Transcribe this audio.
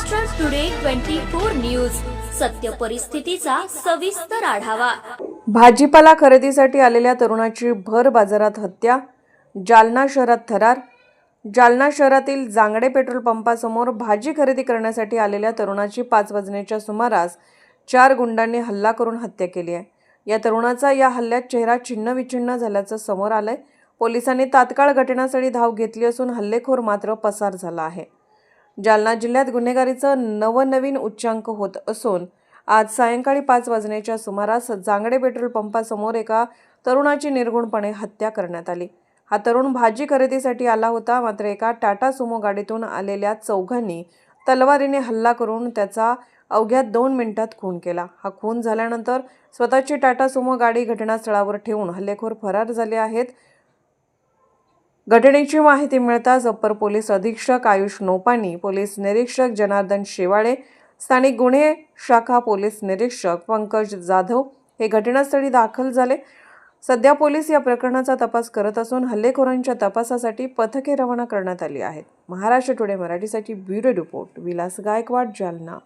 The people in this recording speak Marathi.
Maharashtra today twenty four news सत्य परिस्थितीचा सविस्तर आढावा. भाजीपाला खरेदीसाठी आलेल्या तरुणाची भर बाजारात हत्या जालना शहरात थरार जालना शहरातील जांगडे पेट्रोल पंपासमोर भाजी खरेदी करण्यासाठी आलेल्या तरुणाची पाच वाजण्याच्या सुमारास चार गुंडांनी हल्ला करून हत्या केली आहे. या तरुणाचा या हल्ल्यात चेहरा छिन्नविछिन्न झाल्याचं समोर आलंय. पोलिसांनी तात्काळ घटनास्थळी धाव घेतली असून हल्लेखोर मात्र पसार झाला आहे. जालना जिल्ह्यात गुन्हेगारीचं नवनवीन उच्चांक होत असून आज सायंकाळी पाच वाजण्याच्या सुमारास जांगडे पेट्रोल पंपासमोर एका तरुणाची निर्गुणपणे हत्या करण्यात आली. हा तरुण भाजी खरेदीसाठी आला होता. मात्र एका टाटा सुमो गाडीतून आलेल्या चौघांनी तलवारीने हल्ला करून त्याचा अवघ्या दोन मिनिटात खून केला. हा खून झाल्यानंतर स्वतःची टाटा सुमो गाडी घटनास्थळावर ठेवून हल्लेखोर फरार झाले आहेत. घटनेची माहिती मिळताच अप्पर पोलीस अधीक्षक आयुष नोपानी पोलीस निरीक्षक जनार्दन शेवाळे स्थानिक गुन्हे शाखा पोलीस निरीक्षक पंकज जाधव हे घटनास्थळी दाखल झाले. सध्या पोलीस या प्रकरणाचा तपास करत असून हल्लेखोरांच्या तपासासाठी पथके रवाना करण्यात आली आहेत. महाराष्ट्र टुडे मराठीसाठी ब्युरो रिपोर्ट. विलास गायकवाड जालना.